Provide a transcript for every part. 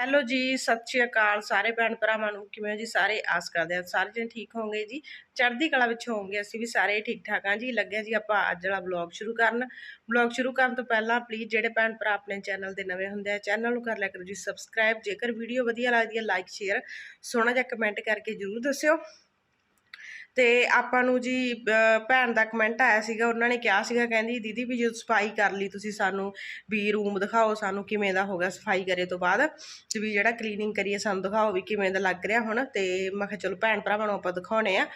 Hello ਜੀ, ਸਤਿ ਸ਼੍ਰੀ ਅਕਾਲ ਸਾਰੇ ਭੈਣ ਭਰਾਵਾਂ ਨੂੰ, ਕਿਵੇਂ ਜੀ ਸਾਰੇ? ਆਸ ਕਰਦੇ ਆ ਸਾਰੇ ਜਣ ਠੀਕ ਹੋਵੋਗੇ ਜੀ। ਚੜ੍ਹਦੀ ਕਲਾ ਵਿੱਚ ਹੋਵੋਗੇ ਅਸੀਂ ਵੀ ਸਾਰੇ ਠੀਕ ਠਾਕ ਹਾਂ ਜੀ। ਲੱਗਿਆ ਜੀ ਆਪਾਂ ਅੱਜ ਵਾਲਾ ਵਲੌਗ ਸ਼ੁਰੂ ਕਰਨ। ਵਲੌਗ ਸ਼ੁਰੂ ਕਰਨ ਤੋਂ ਪਹਿਲਾਂ ਪਲੀਜ਼ ਜਿਹੜੇ ਭੈਣ ਭਰਾ ਆਪਣੇ ਚੈਨਲ ਦੇ ਨਵੇਂ ਹੁੰਦੇ ਆ ਚੈਨਲ ਨੂੰ ਕਰ ਲਿਆ ਕਰੋ ਜੀ ਸਬਸਕ੍ਰਾਈਬ ਜੇਕਰ ਵੀਡੀਓ ਵਧੀਆ ਲੱਗਦੀ ਹੈ ਲਾਈਕ ਸ਼ੇਅਰ ਸੋਹਣਾ ਜਿਹਾ ਕਮੈਂਟ ਕਰਕੇ ਜਰੂਰ ਦੱਸਿਓ। ਤੇ ਆਪਾਂ ਨੂੰ ਜੀ ਭੈਣ ਦਾ ਕਮੈਂਟ ਆਇਆ ਸੀਗਾ, ਉਹਨਾਂ ਨੇ ਕਿਹਾ ਸੀਗਾ, ਕਹਿੰਦੀ, ਦੀਦੀ ਵੀ ਜਦੋਂ ਸਫ਼ਾਈ ਕਰ ਲਈ ਤੁਸੀਂ ਸਾਨੂੰ, ਵੀ ਰੂਮ ਦਿਖਾਓ, ਸਾਨੂੰ ਕਿਵੇਂ ਦਾ ਹੋ ਗਿਆ ਸਫ਼ਾਈ ਕਰੇ ਤੋਂ ਬਾਅਦ, ਤੇ ਵੀ ਜਿਹੜਾ ਕਲੀਨਿੰਗ ਕਰੀਏ, ਸਾਨੂੰ ਦਿਖਾਓ ਵੀ ਕਿਵੇਂ ਦਾ ਲੱਗ ਰਿਹਾ ਹੁਣ। ਤੇ ਮੈਂ ਕਿਹਾ, ਚਲੋ, ਭੈਣ ਭਰਾਵਾਂ ਨੂੰ ਆਪਾਂ ਦਿਖਾਉਣੇ ਆ।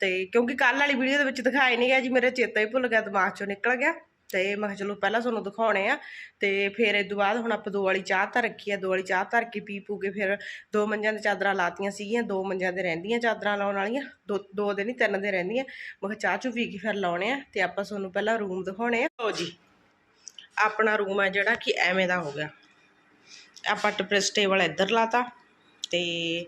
ਤੇ ਕਿਉਂਕਿ ਕੱਲ ਵਾਲੀ ਵੀਡੀਓ ਦੇ ਵਿੱਚ ਦਿਖਾਏ ਨਹੀਂ ਗਿਆ ਜੀ, ਮੇਰਾ ਚੇਤਾ ਹੀ ਭੁੱਲ ਗਿਆ, ਦਿਮਾਗ ਚੋਂ ਨਿਕਲ ਗਿਆ। ਤੇ ਮੈਂ ਕਿਹਾ ਚਲੋ ਪਹਿਲਾਂ ਤੁਹਾਨੂੰ ਦਿਖਾਉਣੇ ਆ। ਤੇ ਫਿਰ ਇਸ ਤੋਂ ਬਾਅਦ ਹੁਣ ਆਪਾਂ ਦੋ ਵਾਲੀ ਚਾਹ ਤਾਂ ਰੱਖੀ ਆ, ਦੋ ਵਾਲੀ ਚਾਹ ਧਰ ਕੇ ਪੀ ਪੂ ਕੇ ਫਿਰ ਦੋ ਮੰਜਾਂ ਦੇ ਚਾਦਰਾਂ ਲਾਤੀਆਂ ਸੀਗੀਆਂ, ਦੋ ਮੰਜਾਂ ਦੇ ਰਹਿੰਦੀਆਂ ਚਾਦਰਾਂ ਲਾਉਣ ਵਾਲੀਆਂ, ਦੋ ਦੋ ਦੇ ਨਹੀਂ, ਤਿੰਨ ਦੇ ਰਹਿੰਦੀਆਂ। ਮੈਂ ਕਿਹਾ ਚਾਹ ਚੂ ਪੀ ਕੇ ਫਿਰ ਲਾਉਣੇ ਆ ਤੇ ਆਪਾਂ ਤੁਹਾਨੂੰ ਪਹਿਲਾਂ ਰੂਮ ਦਿਖਾਉਣੇ ਆ। ਲਓ ਜੀ, ਆਪਣਾ ਰੂਮ ਹੈ ਜਿਹੜਾ ਕਿ ਐਵੇਂ ਦਾ ਹੋ ਗਿਆ। ਆਪਾਂ ਟਪਰੈਸ ਟੇਬਲ ਇੱਧਰ ਲਾਤਾ ਤੇ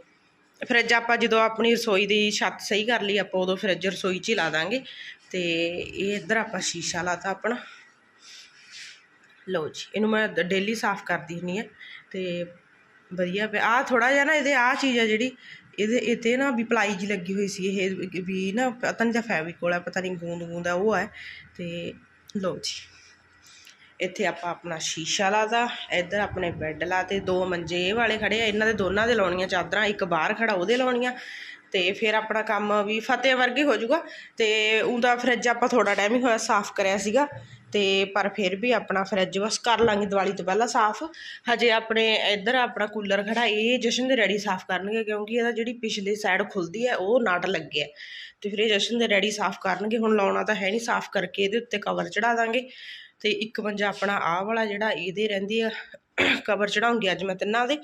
ਫਰਿੱਜ ਆਪਾਂ ਜਦੋਂ ਆਪਣੀ ਰਸੋਈ ਦੀ ਛੱਤ ਸਹੀ ਕਰ ਲਈ, ਆਪਾਂ ਉਦੋਂ ਫਰਿੱਜ ਰਸੋਈ 'ਚ ਹੀ ਲਾ ਦਾਂਗੇ। ਤੇ ਇਹ ਇੱਧਰ ਆਪਾਂ ਸ਼ੀਸ਼ਾ ਲਾਤਾ ਆਪਣਾ। ਲਓ ਜੀ, ਇਹਨੂੰ ਮੈਂ ਡੇਲੀ ਸਾਫ਼ ਕਰਦੀ ਹੁੰਦੀ ਆ ਤੇ ਵਧੀਆ ਪਿਆ। ਆ ਥੋੜਾ ਜਿਹਾ ਨਾ ਇਹਦੇ ਆ ਚੀਜ਼ ਆ ਜਿਹੜੀ, ਇਹਦੇ ਇਤੇ ਨਾ ਵੀ ਪਲਾਈ ਜੀ ਲੱਗੀ ਹੋਈ ਸੀ, ਇਹ ਵੀ ਨਾ ਪਤਾ ਨਹੀਂ ਜਾਂ ਫੈਵਿਕੋਲ ਹੈ ਪਤਾ ਨਹੀਂ ਗੂੰਦ ਗੂੰਦ ਆ, ਉਹ ਹੈ ਤੇ ਲਓ ਜੀ, ਇੱਥੇ ਆਪਾਂ ਆਪਣਾ ਸ਼ੀਸ਼ਾ ਲਾਤਾ, ਇੱਧਰ ਆਪਣੇ ਬੈੱਡ ਲਾਤੇ, ਦੋ ਮੰਜੇ ਇਹ ਵਾਲੇ ਖੜੇ ਆ, ਇਹਨਾਂ ਦੇ ਦੋਨਾਂ ਦੇ ਲਾਉਣੀਆਂ ਚਾਦਰਾਂ, ਇੱਕ ਬਾਹਰ ਖੜਾ ਉਹਦੇ ਲਾਉਣੀਆਂ। ਤੇ ਫਿਰ ਆਪਣਾ ਕੰਮ ਵੀ ਫਤਿਹ ਵਰਗੇ ਹੋ ਜਾਊਗਾ ਤੇ ਉਹਦਾ ਫਰਿੱਜ ਆਪਾਂ ਥੋੜਾ ਟਾਈਮ ਹੀ ਹੋਇਆ ਸਾਫ਼ ਕਰਿਆ ਸੀਗਾ ਤੇ ਪਰ ਫਿਰ ਵੀ ਆਪਣਾ ਫਰਿੱਜ ਬਸ ਕਰ ਲਾਂਗੇ ਦੀਵਾਲੀ ਤੋਂ ਪਹਿਲਾਂ ਸਾਫ਼। ਹਜੇ ਆਪਣੇ ਇੱਧਰ ਆਪਣਾ ਕੂਲਰ ਖੜਾ, ਇਹ ਜਸ਼ਨ ਦੇ ਡੈਡੀ ਸਾਫ਼ ਕਰਨਗੇ ਕਿਉਂਕਿ ਇਹਦਾ ਜਿਹੜੀ ਪਿਛਲੀ ਸਾਈਡ ਖੁੱਲਦੀ ਹੈ, ਉਹ ਨਾਟ ਲੱਗਿਆ ਤੇ ਫਿਰ ਇਹ ਜਸ਼ਨ ਦੇ ਡੈਡੀ ਸਾਫ਼ ਕਰਨਗੇ, ਹੁਣ ਲਾਉਣਾ ਤਾਂ ਹੈ ਨਹੀਂ ਸਾਫ਼ ਕਰਕੇ ਇਹਦੇ ਉੱਤੇ ਕਵਰ ਚੜਾ ਦਾਂਗੇ। ਤੇ ਇੱਕ ਮੰਜਾ ਆਪਣਾ ਆਹ ਵਾਲਾ ਜਿਹੜਾ ਇਹਦੇ ਰਹਿੰਦੀ ਆ ਕਵਰ ਚੜਾਉਂਗੀ ਅੱਜ ਮੈਂ ਤਿੰਨਾਂ ਦੇ।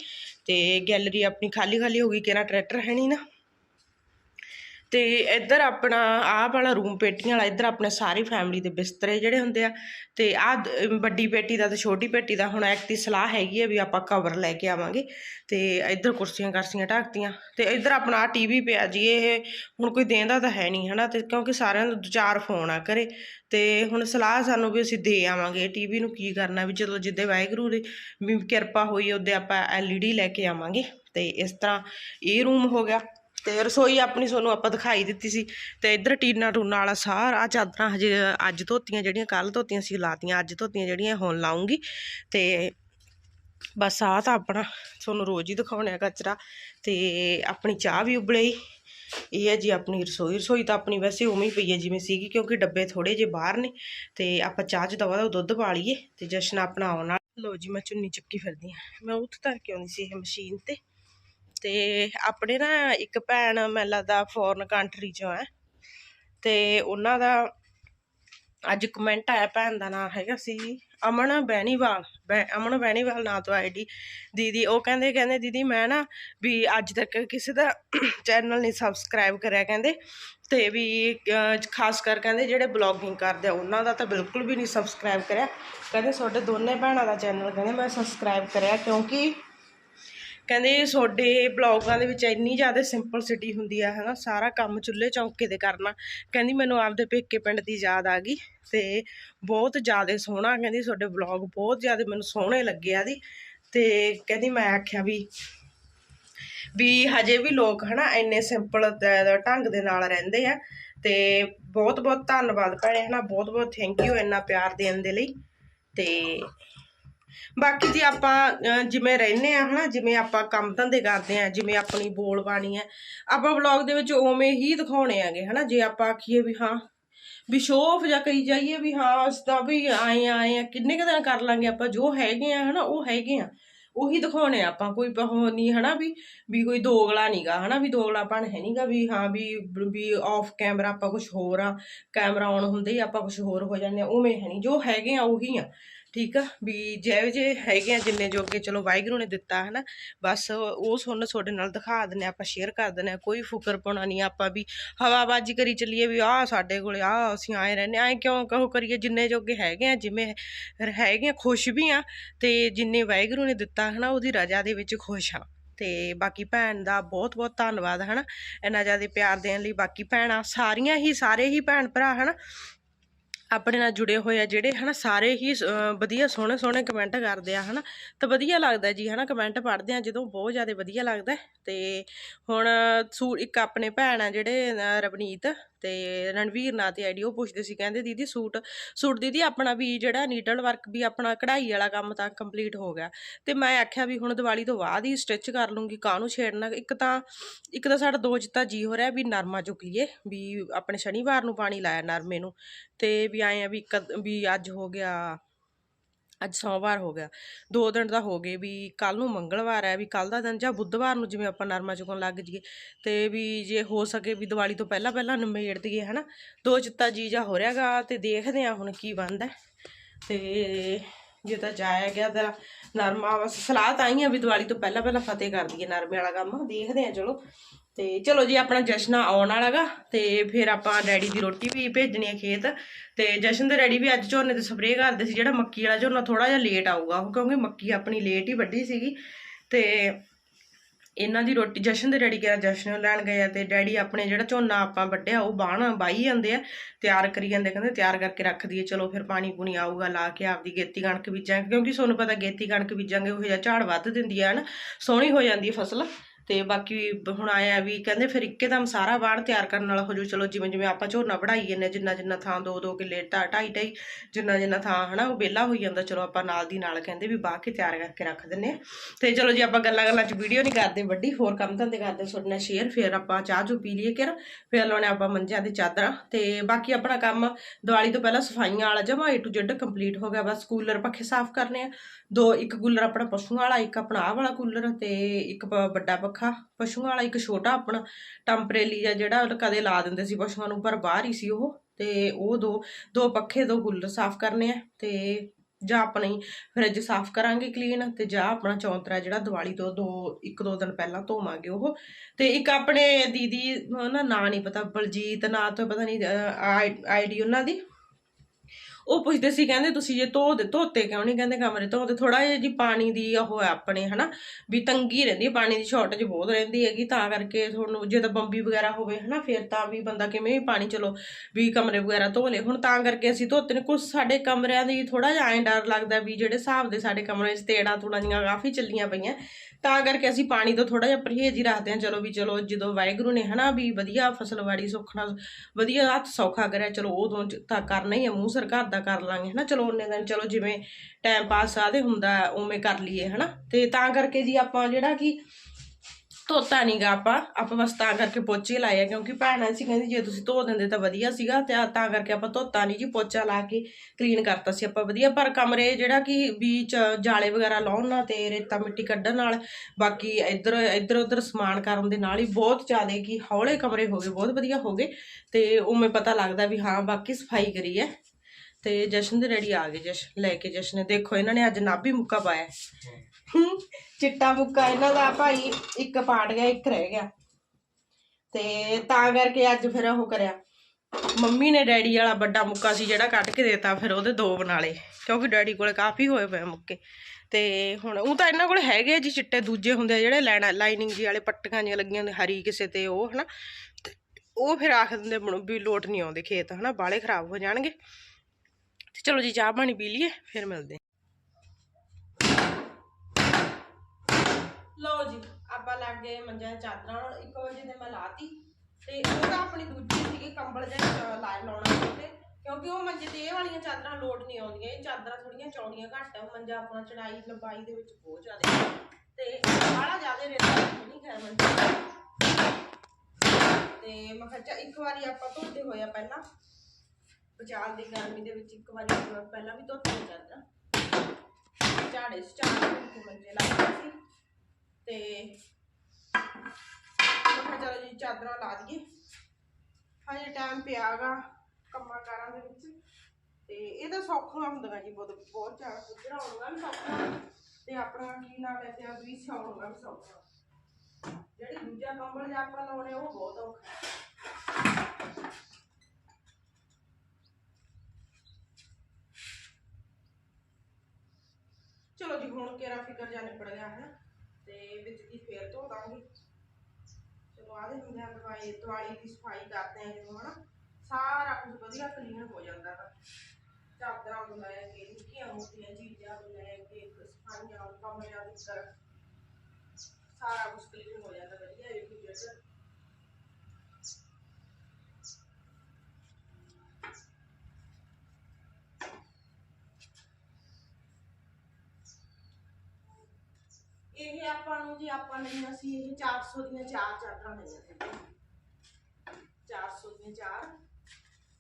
ਤੇ ਗੈਲਰੀ ਆਪਣੀ ਖਾਲੀ ਖਾਲੀ ਹੋ ਗਈ, ਕਿਹੜਾ ਟਰੈਕਟਰ ਹੈ ਨਹੀਂ ਨਾ। ਅਤੇ ਇੱਧਰ ਆਪਣਾ ਆਹ ਵਾਲਾ ਰੂਮ ਪੇਟੀਆਂ ਵਾਲਾ, ਇੱਧਰ ਆਪਣੇ ਸਾਰੀ ਫੈਮਿਲੀ ਦੇ ਬਿਸਤਰੇ ਜਿਹੜੇ ਹੁੰਦੇ ਆ ਅਤੇ ਆਹ ਵੱਡੀ ਪੇਟੀ ਦਾ ਤੇ ਛੋਟੀ ਪੇਟੀ ਦਾ ਹੁਣ ਐਕ ਦੀ ਸਲਾਹ ਹੈਗੀ ਆ ਵੀ ਆਪਾਂ ਕਵਰ ਲੈ ਕੇ ਆਵਾਂਗੇ ਅਤੇ ਇੱਧਰ ਕੁਰਸੀਆਂ ਕਰਸੀਆਂ ਢੱਕਤੀਆਂ ਅਤੇ ਇੱਧਰ ਆਪਣਾ ਆਹ ਟੀਵੀ ਪਿਆ ਜੀ, ਇਹ ਹੁਣ ਕੋਈ ਦੇਂਦਾ ਤਾਂ ਹੈ ਨਹੀਂ, ਹਨਾ, ਤੇ ਕਿਉਂਕਿ ਸਾਰਿਆਂ ਨੂੰ ਚਾਰ ਫੋਨ ਆ ਘਰੇ, ਤੇ ਹੁਣ ਸਲਾਹ ਸਾਨੂੰ ਵੀ ਅਸੀਂ ਦੇ ਆਵਾਂਗੇ ਟੀਵੀ ਨੂੰ ਕੀ ਕਰਨਾ, ਵੀ ਜਦੋਂ ਜਿੱਦੇ ਵਾਹਿਗੁਰੂ ਦੀ ਵੀ ਕਿਰਪਾ ਹੋਈ, ਉਹਦੇ ਆਪਾਂ ਐਲਈਡੀ ਲੈ ਕੇ ਆਵਾਂਗੇ, ਤੇ ਇਸ ਤਰ੍ਹਾਂ ਇਹ ਰੂਮ ਹੋ ਗਿਆ। ਤੇ ਰਸੋਈ ਆਪਣੀ ਤੁਹਾਨੂੰ ਆਪਾਂ ਦਿਖਾਈ ਦਿੱਤੀ ਸੀ ਤੇ ਇੱਧਰ ਟੀਨਾ ਟੂਨਾ ਵਾਲਾ ਸਾਰਾ ਚਾਦਰਾਂ ਹਜੇ ਅੱਜ ਧੋਤੀਆਂ ਜਿਹੜੀਆਂ ਕੱਲ ਧੋਤੀਆਂ ਸੀ, ਲਾਤੀਆਂ, ਅੱਜ ਧੋਤੀਆਂ ਜਿਹੜੀਆਂ ਹੁਣ ਲਾਉਂਗੀ। ਤੇ ਬਸ ਆ ਤਾਂ ਆਪਣਾ ਤੁਹਾਨੂੰ ਰੋਜ਼ ਹੀ ਦਿਖਾਉਣਾ ਕਚਰਾ ਤੇ ਆਪਣੀ ਚਾਹ ਵੀ ਉਬਲੀ ਇਹ ਹੈ ਜੀ ਆਪਣੀ ਰਸੋਈ ਰਸੋਈ ਤਾਂ ਆਪਣੀ ਵੈਸੇ ਉਵੇਂ ਹੀ ਪਈ ਹੈ ਜਿਵੇਂ ਸੀਗੀ ਕਿਉਂਕਿ ਡੱਬੇ ਥੋੜੇ ਜਿਹੇ ਬਾਹਰ ਨੇ ਤੇ ਆਪਾਂ ਚਾਹ 'ਚ ਦਵਾ ਦਾ ਦੁੱਧ ਪਾ ਲਈਏ ਤੇ ਜਸ਼ਨ ਆਪਣਾ ਆਉਣ ਨਾਲ ਲੋ ਜੀ ਮੈਂ ਚੁੰਨੀ ਚੱਕੀ ਫਿਰਦੀ ਹਾਂ। ਮੈਂ ਉੱਥੇ ਧਰ ਕੇ ਆਉਂਦੀ ਸੀ ਇਹ ਮਸ਼ੀਨ ਤੇ। ਤੇ ਆਪਣੇ ਨਾ ਇੱਕ ਭੈਣ ਮੈਨੂੰ ਲੱਗਦਾ ਫੋਰਨ ਕੰਟਰੀ ਚੋਂ ਹੈ ਤੇ ਉਹਨਾਂ ਦਾ ਅੱਜ ਕਮੈਂਟ ਆਇਆ ਭੈਣ ਦਾ ਨਾਮ ਹੈਗਾ ਸੀ ਅਮਨ ਬੈਣੀਵਾਲ ਬੈ- ਅਮਨ ਬੈਣੀਵਾਲ ਨਾਂ ਤੋਂ ਆਈਡੀ ਦੀਦੀ, ਉਹ ਕਹਿੰਦੇ ਕਹਿੰਦੇ ਦੀਦੀ ਮੈਂ ਨਾ ਵੀ ਅੱਜ ਤੱਕ ਕਿਸੇ ਦਾ ਚੈਨਲ ਨਹੀਂ ਸਬਸਕ੍ਰਾਈਬ ਕਰਿਆ ਕਹਿੰਦੇ ਤੇ ਵੀ ਖਾਸ ਕਰ ਕਹਿੰਦੇ ਜਿਹੜੇ ਬਲੌਗਿੰਗ ਕਰਦੇ ਆ, ਉਹਨਾਂ ਦਾ ਤਾਂ ਬਿਲਕੁਲ ਵੀ ਨਹੀਂ ਸਬਸਕ੍ਰਾਈਬ ਕਰਿਆ। ਕਹਿੰਦੇ ਤੁਹਾਡੇ ਦੋਨੇ ਭੈਣਾਂ ਦਾ ਚੈਨਲ ਕਹਿੰਦੇ ਮੈਂ ਸਬਸਕ੍ਰਾਈਬ ਕਰਿਆ ਕਿਉਂਕਿ ਕਹਿੰਦੇ ਤੁਹਾਡੇ ਬਲੌਗਾਂ ਦੇ ਵਿੱਚ ਇੰਨੀ ਜ਼ਿਆਦਾ ਸਿੰਪਲ ਸਿਟੀ ਹੁੰਦੀ ਆ, ਹਨਾ, ਸਾਰਾ ਕੰਮ ਚੁੱਲ੍ਹੇ ਚੌਂਕੇ ਤੇ ਕਰਨਾ। ਕਹਿੰਦੀ ਮੈਨੂੰ ਆਪਦੇ ਪੇਕੇ ਪਿੰਡ ਦੀ ਯਾਦ ਆ ਗਈ ਤੇ ਬਹੁਤ ਜ਼ਿਆਦਾ ਸੋਹਣਾ, ਕਹਿੰਦੀ ਤੁਹਾਡੇ ਬਲੌਗ ਬਹੁਤ ਜ਼ਿਆਦਾ ਮੈਨੂੰ ਸੋਹਣੇ ਲੱਗੇ ਆ ਦੀ। ਤੇ ਕਹਿੰਦੀ ਮੈਂ ਆਖਿਆ ਵੀ ਵੀ ਹਜੇ ਵੀ ਲੋਕ, ਹਨਾ, ਇੰਨੇ ਸਿੰਪਲ ਢੰਗ ਦੇ ਨਾਲ ਰਹਿੰਦੇ ਆ ਤੇ ਬਹੁਤ ਬਹੁਤ ਧੰਨਵਾਦ ਭੈਣੇ, ਹਨਾ ਬਹੁਤ ਬਹੁਤ ਥੈਂਕ ਯੂ ਇੰਨਾ ਪਿਆਰ ਦੇਣ ਦੇ ਲਈ। ਤੇ ਬਾਕੀ ਜੀ ਆਪਾਂ ਜਿਵੇਂ ਰਹਿੰਦੇ ਆ ਹਨਾ, ਜਿਵੇਂ ਆਪਾਂ ਕੰਮ ਧੰਦੇ ਕਰਦੇ ਆ, ਜਿਵੇਂ ਆਪਣੀ ਬੋਲ ਬਾਣੀ ਹੈ ਆਪਾਂ ਵਲੌਗ ਦੇ ਵਿੱਚ ਉਵੇਂ ਹੀ ਦਿਖਾਉਣੇ ਆਗੇ ਹਨਾ, ਜੇ ਆਪਾਂ ਆਖੀਏ ਵੀ ਹਾਂ, ਵੀ ਸ਼ੋਅ ਆਫ ਜਾਂ ਕਹੀ ਜਾਈਏ ਵੀ ਹਾਂ, ਅਸੀਂ ਤਾਂ ਵੀ ਆਏ ਆਏ ਆ, ਕਿੰਨੇ ਕੁ ਦਿਨ ਕਰ ਲਾਂਗੇ ਆਪਾਂ, ਜੋ ਹੈਗੇ ਆ, ਹਨਾ, ਉਹ ਹੈਗੇ ਆ, ਉਹੀ ਦਿਖਾਉਣੇ ਆ ਆਪਾਂ, ਕੋਈ ਉਹ ਨਹੀਂ, ਹਨਾ, ਵੀ ਵੀ ਕੋਈ ਦੋਗਲਾ ਨਹੀਂਗਾ ਹਨਾ, ਵੀ ਦੋਗਲਾਪਣ ਹੈ ਨਹੀਂਗਾ ਵੀ ਹਾਂ, ਵੀ ਵੀ ਆਫ ਕੈਮਰਾ ਆਪਾਂ ਕੁਝ ਹੋਰ ਆ ਕੈਮਰਾ ਆਨ ਹੁੰਦੇ ਹੀ ਆਪਾਂ ਕੁਝ ਹੋਰ ਹੋ ਜਾਂਦੇ ਆ, ਉਵੇਂ ਹੈ ਨਹੀਂ ਜੋ ਹੈਗੇ ਆ ਉਹੀ ਆ। ਠੀਕ ਆ? ਵੀ ਜਿਹੋ ਜੇ ਹੈਗੇ ਆ, ਜਿੰਨੇ ਜੋਗੇ ਚਲੋ ਵਾਹਿਗੁਰੂ ਨੇ ਦਿੱਤਾ ਹੈ ਨਾ ਬਸ ਉਹ ਸੁਣ, ਤੁਹਾਡੇ ਨਾਲ ਦਿਖਾ ਦਿੰਨੇ ਆਪਾਂ ਸ਼ੇਅਰ ਕਰ ਦਿੰਨੇ ਆ ਕੋਈ ਫੁਕਰ ਪਾਉਣਾ ਨਹੀਂ ਆਪਾਂ ਵੀ ਹਵਾਬਾਜੀ ਕਰੀ ਚੱਲੀਏ ਵੀ ਆਹ ਸਾਡੇ ਕੋਲੇ, ਆਹ ਅਸੀਂ ਆਏ ਰਹਿੰਦੇ ਐ ਕਿਉਂ ਕਹੋ ਕਰੀਏ, ਜਿੰਨੇ ਜੋਗੇ ਹੈਗੇ ਆ, ਜਿਵੇਂ ਹੈਗੇ ਆ, ਖੁਸ਼ ਵੀ ਆ, ਤੇ ਜਿੰਨੇ ਵਾਹਿਗੁਰੂ ਨੇ ਦਿੱਤਾ ਹੈ ਨਾ ਉਹਦੀ ਰਜ਼ਾ ਦੇ ਵਿੱਚ ਖੁਸ਼ ਆ। ਤੇ ਬਾਕੀ ਭੈਣ ਦਾ ਬਹੁਤ ਬਹੁਤ ਧੰਨਵਾਦ, ਹਨਾ? ਇੰਨਾ ਜ਼ਿਆਦਾ ਪਿਆਰ ਦੇਣ ਲਈ ਬਾਕੀ ਭੈਣਾਂ ਸਾਰੀਆਂ ਹੀ, ਸਾਰੇ ਹੀ ਭੈਣ ਭਰਾ, ਹਨਾ? ਆਪਣੇ ਨਾਲ ਜੁੜੇ ਹੋਏ ਆ ਜਿਹੜੇ ਹਨਾ ਸਾਰੇ ਹੀ ਅਹ, ਵਧੀਆ ਸੋਹਣੇ ਸੋਹਣੇ ਕਮੈਂਟ ਕਰਦੇ ਆ ਹਨਾ। ਤਾਂ ਵਧੀਆ ਲੱਗਦਾ ਜੀ ਹਨਾ ਕਮੈਂਟ ਪੜ੍ਹਦੇ ਆ ਜਦੋਂ ਬਹੁਤ ਜ਼ਿਆਦਾ ਵਧੀਆ ਲੱਗਦਾ ਹੈ। ਤੇ ਹੁਣ ਸੂ ਇੱਕ ਆਪਣੇ ਭੈਣ ਆ ਜਿਹੜੇ ਰਵਨੀਤ ਤੇ ਰਣਵੀਰ ਨਾਂ ਤੇ ਆਈਡੀ ਉਹ ਪੁੱਛਦੇ ਸੀ ਕਹਿੰਦੇ ਦੀਦੀ ਸੂਟ ਸੂਟ ਦੀਦੀ ਆਪਣਾ ਵੀ ਜਿਹੜਾ ਨੀਡਲ ਵਰਕ ਵੀ ਆਪਣਾ ਕਢਾਈ ਵਾਲਾ ਕੰਮ ਤਾਂ ਕੰਪਲੀਟ ਹੋ ਗਿਆ। ਤੇ ਮੈਂ ਆਖਿਆ ਵੀ ਹੁਣ ਦੀਵਾਲੀ ਤੋਂ ਬਾਅਦ ਹੀ ਸਟਿਚ ਕਰ ਲੂੰਗੀ ਕਾਹਨੂੰ ਛੇੜਨਾ? ਇੱਕ ਤਾਂ ਇੱਕ ਤਾਂ ਸਾਡਾ ਦੋ ਜਿੱਤਾ ਜੀ ਹੋ ਰਿਹਾ ਵੀ ਨਰਮਾ ਚੁੱਕ ਲਈਏ ਵੀ ਆਪਣੇ ਸ਼ਨੀਵਾਰ ਨੂੰ ਪਾਣੀ ਲਾਇਆ ਨਰਮੇ ਨੂੰ। ਤੇ ਵੀ ਆਏ ਆ ਵੀ ਇੱਕ ਵੀ ਅੱਜ ਹੋ ਗਿਆ, ਅੱਜ ਸੋਮਵਾਰ ਹੋ ਗਿਆ। ਦੋ ਦਿਨ ਦਾ ਹੋ ਗਏ ਵੀ ਕੱਲ ਨੂੰ ਮੰਗਲਵਾਰ ਹੈ, ਵੀ ਕੱਲ ਦਾ ਦਿਨ ਜਾਂ ਬੁੱਧਵਾਰ ਨੂੰ ਜਿਵੇਂ ਆਪਾਂ ਨਰਮਾ ਚੁਗਣ ਲੱਗ ਜਾਈਏ। ਤੇ ਵੀ ਜੇ ਹੋ ਸਕੇ ਵੀ ਦੀਵਾਲੀ ਤੋਂ ਪਹਿਲਾਂ ਪਹਿਲਾਂ ਨਿਮੇੜ ਦਈਏ, ਹਨਾ। ਦੋ ਚਿੱਤਾ ਜੀ ਜਾ ਹੋ ਰਿਹਾਗਾ ਤੇ ਦੇਖਦੇ ਆ ਹੁਣ ਕੀ ਬਣਦਾ। ਤੇ ਜੇ ਤਾਂ ਜਾਇਆ ਗਿਆ ਤਾਂ ਨਰਮਾ, ਬਸ ਸਲਾਹ ਤਾਂ ਆਈ ਆ ਵੀ ਦੀਵਾਲੀ ਤੋਂ ਪਹਿਲਾਂ ਪਹਿਲਾਂ ਫਤਿਹ ਕਰ ਦਈਏ, ਨਰਮੇ ਵਾਲਾ ਕੰਮ। ਦੇਖਦੇ ਆ ਚਲੋ। ਤੇ ਚਲੋ ਜੀ, ਆਪਣਾ ਜਸ਼ਨ ਆਉਣ ਵਾਲਾਗਾ ਤੇ ਫਿਰ ਆਪਾਂ ਡੈਡੀ ਦੀ ਰੋਟੀ ਵੀ ਭੇਜਣੀ ਹੈ ਖੇਤ। ਤੇ ਜਸ਼ਨ ਦੇ ਡੈਡੀ ਵੀ ਅੱਜ ਝੋਨੇ ਤੇ ਸਪਰੇਅ ਕਰਦੇ ਸੀ, ਜਿਹੜਾ ਮੱਕੀ ਵਾਲਾ ਝੋਨਾ ਥੋੜਾ ਜਿਹਾ ਲੇਟ ਆਊਗਾ। ਉਹ ਕਿਉਂਕਿ ਮੱਕੀ ਆਪਣੀ ਲੇਟ ਹੀ ਵੱਢੀ ਸੀਗੀ। ਤੇ ਇਹਨਾਂ ਦੀ ਰੋਟੀ, ਜਸ਼ਨ ਦੇ ਡੈਡੀ ਕਿਹਾ ਜਸ਼ਨ ਨੂੰ ਲੈਣ ਗਏ ਆ ਤੇ ਡੈਡੀ ਆਪਣੇ ਜਿਹੜਾ ਝੋਨਾ ਆਪਾਂ ਵੱਢਿਆ, ਉਹ ਬਾਣ ਬਾਈ ਜਾਂਦੇ ਆ, ਤਿਆਰ ਕਰੀ ਜਾਂਦੇ, ਕਹਿੰਦੇ ਤਿਆਰ ਕਰਕੇ ਰੱਖ ਦਈਏ, ਚਲੋ ਫਿਰ ਪਾਣੀ ਪੂਣੀ ਆਊਗਾ, ਲਾ ਕੇ ਆਪਦੀ ਗੇਤੀ ਕਣਕ ਬੀਜਾਂਗੇ, ਕਿਉਂਕਿ ਤੁਹਾਨੂੰ ਪਤਾ ਗੇਤੀ ਕਣਕ ਬੀਜਾਂਗੇ, ਉਹ ਜਿਹਾ ਝਾੜ ਵੱਧ ਦਿੰਦੀ ਆ, ਹਨ, ਸੋਹਣੀ ਹੋ ਜਾਂਦੀ ਹੈ ਫਸਲ। ਤੇ ਬਾਕੀ ਹੁਣ ਆਇਆ ਵੀ ਕਹਿੰਦੇ ਫਿਰ ਇੱਕੇਦਮ ਸਾਰਾ ਬਾੜ ਤਿਆਰ ਕਰਨ ਵਾਲਾ ਹੋ ਜੂ ਚਲੋ ਜਿਵੇਂ ਜਿਵੇਂ ਆਪਾਂ ਝੋਨਾ ਵਢਾਈ ਜਾਂਦੇ ਜਿੰਨਾ ਜਿੰਨਾ ਥਾਂ ਦੋ ਦੋ ਕਿੱਲੇ ਢਾ- ਢਾਈ ਢਾਈ, ਜਿੰਨਾ ਜਿੰਨਾ ਥਾਂ ਹਨਾ ਉਹ ਵਿਹਲਾ ਹੋਈ ਜਾਂਦਾ, ਚਲੋ ਆਪਾਂ ਨਾਲ ਦੀ ਨਾਲ ਕਹਿੰਦੇ ਵੀ ਬਾਹ ਕੇ ਤਿਆਰ ਕਰਕੇ ਰੱਖ ਦਿੰਨੇ ਆ। ਤੇ ਚਲੋ ਜੀ ਆਪਾਂ ਗੱਲਾਂ ਗੱਲਾਂ 'ਚ ਵੀਡੀਓ ਨਹੀਂ ਕਰਦੇ, ਵੱਡੀ ਹੋਰ ਕੰਮ ਧੰਦੇ ਕਰਦੇ ਤੁਹਾਡੇ ਨਾਲ ਸ਼ੇਅਰ ਫਿਰ ਆਪਾਂ ਚਾਹ ਚੂ ਪੀ ਲਈਏ ਕਿਰ ਫਿਰ ਲਾਉਣੇ ਆਪਾਂ ਮੰਜਿਆਂ ਤੇ ਚਾਦਰਾਂ। ਤੇ ਬਾਕੀ ਆਪਣਾ ਕੰਮ ਦੀਵਾਲੀ ਤੋਂ ਪਹਿਲਾਂ ਸਫਾਈਆਂ ਵਾਲਾ ਜਮਾ ਏ ਟੂ ਜ਼ੈਡ ਕੰਪਲੀਟ ਹੋ ਗਿਆ, ਬਸ ਕੂਲਰ ਪੱਖੇ ਸਾਫ਼ ਕਰਨੇ ਆ। ਦੋ, ਇੱਕ ਕੂਲਰ ਆਪਣਾ ਪਸ਼ੂਆਂ ਵਾਲਾ, ਇੱਕ ਆਪਣਾ ਆਹ ਵਾਲਾ ਕੂਲਰ ਤੇ ਇੱਕ ਪ- ਵੱਡਾ ਪੱਖਾ, ਪਸ਼ੂਆਂ ਵਾਲਾ ਇੱਕ ਛੋਟਾ ਆਪਣਾ ਟੈਂਪਰੇਰੀ ਜਿਹਾ ਜਿਹੜਾ ਕਦੇ ਲਾ ਦਿੰਦੇ ਸੀ, ਪਸ਼ੂਆਂ ਨੂੰ ਪਰ ਬਾਹਰ ਹੀ ਸੀ ਉਹ, ਤੇ ਉਹ ਦੋ ਦੋ ਪੱਖੇ ਦੋ ਕੂਲਰ ਸਾਫ਼ ਕਰਨੇ ਆ, ਤੇ ਜਾਂ ਆਪਣੀ ਫਰਿੱਜ ਸਾਫ਼ ਕਰਾਂਗੇ ਕਲੀਨ ਤੇ ਜਾਂ ਆਪਣਾ ਚੌਂਤਰਾ ਜਿਹੜਾ ਦੀਵਾਲੀ ਤੋਂ ਦੋ, ਇੱਕ ਦੋ ਦਿਨ ਪਹਿਲਾਂ ਧੋਵਾਂਗੇ ਉਹ, ਤੇ ਇੱਕ ਆਪਣੇ ਦੀਦੀ ਨਾ ਨਾਂ ਨਹੀਂ ਪਤਾ, ਬਲਜੀਤ ਨਾਂ ਤੋਂ ਪਤਾ ਨਹੀਂ ਆਈਡੀ ਉਹਨਾਂ ਦੀ। ਉਹ ਪੁੱਛਦੇ ਸੀ, ਕਹਿੰਦੇ ਤੁਸੀਂ ਜੇ ਧੋ ਦੇ, ਧੋਤੇ ਕਿਉਂ ਨਹੀਂ ਕਹਿੰਦੇ ਕਮਰੇ ਧੋਤੇ ਥੋੜਾ ਜਿਹਾ ਜੀ ਪਾਣੀ ਦੀ ਉਹ ਹੈ ਆਪਣੇ, ਹਨਾ? ਵੀ ਤੰਗੀ ਰਹਿੰਦੀ ਹੈ, ਪਾਣੀ ਦੀ ਸ਼ਾਰਟੇਜ ਬਹੁਤ ਰਹਿੰਦੀ ਹੈਗੀ। ਤਾਂ ਕਰਕੇ ਤੁਹਾਨੂੰ ਜੇ ਤਾਂ ਬੰਬੀ ਵਗੈਰਾ ਹੋਵੇ, ਹਨਾ, ਫਿਰ ਤਾਂ ਵੀ ਬੰਦਾ ਕਿਵੇਂ ਵੀ ਪਾਣੀ, ਚਲੋ, ਵੀ ਕਮਰੇ ਵਗੈਰਾ ਧੋ ਲੇ। ਹੁਣ ਤਾਂ ਕਰਕੇ ਅਸੀਂ ਧੋਤੇ ਨੇ। ਕੁਝ ਸਾਡੇ ਕਮਰਿਆਂ ਦੀ ਥੋੜਾ ਜਿਹਾ ਐਂ ਡਰ ਲੱਗਦਾ ਵੀ ਜਿਹੜੇ ਹਿਸਾਬ ਦੇ ਸਾਡੇ ਕਮਰੇ 'ਚ ਤੇੜਾਂ ਤੂੜਾਂ ਦੀਆਂ ਕਾਫੀ ਚੱਲੀਆਂ ਪਈਆਂ। ਤਾਂ ਕਰਕੇ ਅਸੀਂ ਪਾਣੀ ਤੋਂ ਥੋੜਾ ਜਿਹਾ ਪਰਹੇਜ਼ ਹੀ ਰੱਖਦੇ ਹਾਂ। ਚਲੋ ਵੀ ਚਲੋ, ਜਦੋਂ ਵਾਹਿਗੁਰੂ ਨੇ ਹਨਾ ਵੀ ਵਧੀਆ ਫਸਲਵਾੜੀ ਸੁੱਖਣਾ, ਵਧੀਆ ਹੱਥ ਸੌਖਾ ਕਰਿਆ, ਚਲੋ ਉਦੋਂ ਤਾਂ ਕਰਨਾ ਹੀ ਆ, ਮੂੰਹ ਸਰਕਾਰ ਦਾ ਕਰ ਲਾਂਗੇ ਹਨਾ। ਚਲੋ ਉਹਨੇ ਦਿਨ ਚਲੋ ਜਿਵੇਂ ਟਾਈਮ ਪਾਸ ਆਦੇ ਹੁੰਦਾ, ਉਵੇਂ ਕਰ ਲਈਏ ਹਨਾ। ਤੇ ਤਾਂ ਕਰਕੇ ਜੀ ਆਪਾਂ ਜਿਹੜਾ ਕਿ ਧੋਤਾ ਨਹੀਂਗਾ ਆਪਾਂ। ਆਪਾਂ ਬਸ ਤਾਂ ਕਰਕੇ ਪੋਚੇ ਲਾਏ ਕਿਉਂਕਿ ਭੈਣ ਸੀ, ਕਹਿੰਦੀ ਜੇ ਤੁਸੀਂ ਧੋ ਦਿੰਦੇ ਤਾਂ ਵਧੀਆ ਸੀਗਾ ਤੇ ਤਾਂ ਕਰਕੇ ਆਪਾਂ ਧੋਤਾ ਨਹੀਂ ਜੀ, ਪੋਚਾ ਲਾ ਕੇ ਕਲੀਨ ਕਰਤਾ ਸੀ ਆਪਾਂ ਵਧੀਆ। ਪਰ ਕਮਰੇ ਜਿਹੜਾ ਕਿ ਵਿੱਚ ਜਾਲੇ ਵਗੈਰਾ ਲਾਉਣ ਨਾਲ ਤੇ ਰੇਤਾ ਮਿੱਟੀ ਕੱਢਣ ਨਾਲ, ਬਾਕੀ ਇੱਧਰ ਇੱਧਰ ਉੱਧਰ ਸਮਾਨ ਕਰਨ ਦੇ ਨਾਲ ਹੀ ਬਹੁਤ ਜ਼ਿਆਦਾ ਕਿ ਹੌਲੇ ਕਮਰੇ ਹੋ ਗਏ, ਬਹੁਤ ਵਧੀਆ ਹੋ ਗਏ। ਤੇ ਉਵੇਂ ਪਤਾ ਲੱਗਦਾ ਵੀ ਹਾਂ, ਬਾਕੀ ਸਫ਼ਾਈ ਕਰੀ ਹੈ ਤੇ ਜਸ਼ਨ ਦੇ ਰੈਡੀ ਆ ਗਏ ਜਸ਼ਨ ਲੈ ਕੇ ਜਸ਼ਨ ਨੇ। ਦੇਖੋ, ਇਹਨਾਂ ਨੇ ਅੱਜ ਨਾਭੀ ਮੁੱਕਾ ਪਾਇਆ। ਚਿੱਟਾ ਮੁੱਕਾ ਇਹਨਾਂ ਦਾ ਭਾਈ ਇੱਕ ਪਾਟ ਗਿਆ, ਇੱਕ ਰਹਿ ਗਿਆ। ਤੇ ਤਾਂ ਕਰਕੇ ਅੱਜ ਫਿਰ ਉਹ ਕਰਿਆ। ਮੰਮੀ ਨੇ ਡੈਡੀ ਵਾਲਾ ਵੱਡਾ ਮੁੱਕਾ ਸੀ ਜਿਹੜਾ ਕੱਢ ਕੇ ਦੇਤਾ, ਫਿਰ ਉਹਦੇ ਦੋ ਬਣਾ ਲਏ, ਕਿਉਂਕਿ ਡੈਡੀ ਕੋਲੇ ਕਾਫੀ ਹੋਏ ਪਏ ਮੁੱਕੇ। ਤੇ ਹੁਣ ਉਹ ਤਾਂ ਇਹਨਾਂ ਕੋਲ ਹੈਗੇ ਆ ਜੀ ਚਿੱਟੇ ਦੂਜੇ ਹੁੰਦੇ ਆ, ਜਿਹੜੇ ਲੈਣਾ, ਲਾਈਨਿੰਗ ਜੀ ਵਾਲੇ ਪੱਟੀਆਂ ਜਿਹੀਆਂ ਲੱਗੀਆਂ ਹੁੰਦੀਆਂ, ਹਰੀ ਕਿਸੇ ਤੇ ਉਹ, ਹਨਾ। ਤੇ ਉਹ ਫਿਰ ਆਖ ਦਿੰਦੇ ਵੀ ਲੋਟ ਨਹੀਂ ਆਉਂਦੇ ਖੇਤ, ਹਨਾ, ਬਾਲੇ ਖਰਾਬ ਹੋ ਜਾਣਗੇ। ਤੇ ਚਲੋ ਜੀ, ਚਾਹ ਪਾਣੀ ਪੀ ਲਈਏ, ਫਿਰ ਮਿਲਦੇ ਲਓ ਜੀ, ਆਪਾਂ ਲੱਗ ਗਏ ਮੰਜਾ ਚਾਦਰਾਂ ਨਾਲ 1 ਵਜੇ ਤੇ ਮੈਂ ਲਾਤੀ। ਤੇ ਉਹ ਤਾਂ ਆਪਣੀ ਦੂਜੀ ਸੀਗੀ, ਕੰਬਲ ਜਿਹਾ ਲਾਇ ਲਾਉਣਾ ਤੇ। ਕਿਉਂਕਿ ਉਹ ਮੰਜੇ ਤੇ ਇਹ ਵਾਲੀਆਂ ਚਾਦਰਾਂ ਲੋਡ ਨਹੀਂ ਆਉਂਦੀਆਂ, ਇਹ ਚਾਦਰਾਂ ਥੋੜੀਆਂ ਚੌੜੀਆਂ ਘੱਟ ਆ ਮੰਜਾ ਆਪਣਾ ਚੜਾਈ ਲੰਬਾਈ ਦੇ ਵਿੱਚ ਬਹੁਤ ਜ਼ਿਆਦਾ। ਤੇ ਬਾਹਲਾ ਜ਼ਿਆਦਾ ਰੇਤਾ ਨਹੀਂ ਖੈਰ ਮੰਜਾ ਤੇ। ਮੈਂ ਕਿਹਾ ਇੱਕ ਵਾਰੀ ਆਪਾਂ ਧੋਤੇ ਹੋਇਆ ਪਹਿਲਾਂ। ਬਚਾਲ ਦੀ ਗਰਮੀ ਦੇ ਵਿੱਚ ਇੱਕ ਵਾਰੀ ਆਪਾਂ ਪਹਿਲਾਂ ਵੀ ਧੋਤੇ ਚਾਦਰਾਂ। ਝਾੜੇ ਝਾੜ ਕੇ ਮੰਜੇ ਲਾਏ ਸੀ। ਤੇ ਮੈਂ ਚਲੋ ਜੀ ਚਾਦਰਾਂ ਲਾ ਦਈਏ। ਹਜੇ ਟਾਈਮ ਪਿਆਗਾ ਕੰਮਾਂ ਕਾਰਾਂ ਦੇ ਵਿੱਚ। ਤੇ ਇਹ ਸੌਖਾ ਹੁੰਦਾ ਜੀ ਬਹੁਤ ਬਹੁਤ ਜ਼ਿਆਦਾ ਚੜਾਉਣਾ ਵੀ ਸੌਖਾ। ਤੇ ਆਪਣਾ ਕੀ ਨਾਮ ਹੈ ਤੇ ਵੀ ਸਿਆਉਣਾ ਵੀ ਸੌਖਾ। ਜਿਹੜੀ ਦੂਜਾ ਕੰਬਲ ਜਿਹਾ ਆਪਾਂ ਲਾਉਣੇ, ਉਹ ਬਹੁਤ ਔਖਾ। ਚਲੋ ਜੀ, ਹੁਣ ਕਿਹੜਾ ਫਿਕਰ ਜਾ ਨਿਬੜ ਗਿਆ ਹੈ ਤੇ ਵਿੱਚ ਦੀ ਫੇਰ ਧੋ ਦਾਂਗੇ ਦਵਾਈ ਦਿਵਾਲੀ ਦੀ ਸਫ਼ਾਈ ਕਰਦੇ ਆ ਜਦੋਂ ਹਨਾ? ਸਾਰਾ ਕੁਝ ਵਧੀਆ ਕਲੀਨ ਹੋ ਜਾਂਦਾ ਵਾ। ਚਾਦਰਾਂ ਤੋਂ ਲੈ ਕੇ, ਨਿੱਕੀਆਂ ਮੋਟੀਆਂ ਚੀਜ਼ਾਂ ਤੋਂ ਲੈ ਕੇ, ਸਫਾਈਆਂ, ਕਮਰਿਆਂ ਦੇ ਅੰਦਰ। ਸਾਰਾ ਕੁਝ ਕਲੀਨ ਹੋ ਜਾਂਦਾ ਵਧੀਆ ਇਹ ਵੀ ਜਿਹੜਾ ਇਹ ਆਪਾਂ ਆਪਾਂ ਲਈਆਂ ਸੀ ਇਹ 400 ਦੀਆਂ ਚਾਰ ਚਾਦਰਾਂ ਲਈਆਂ 400 ਦੀਆਂ ਚਾਰ।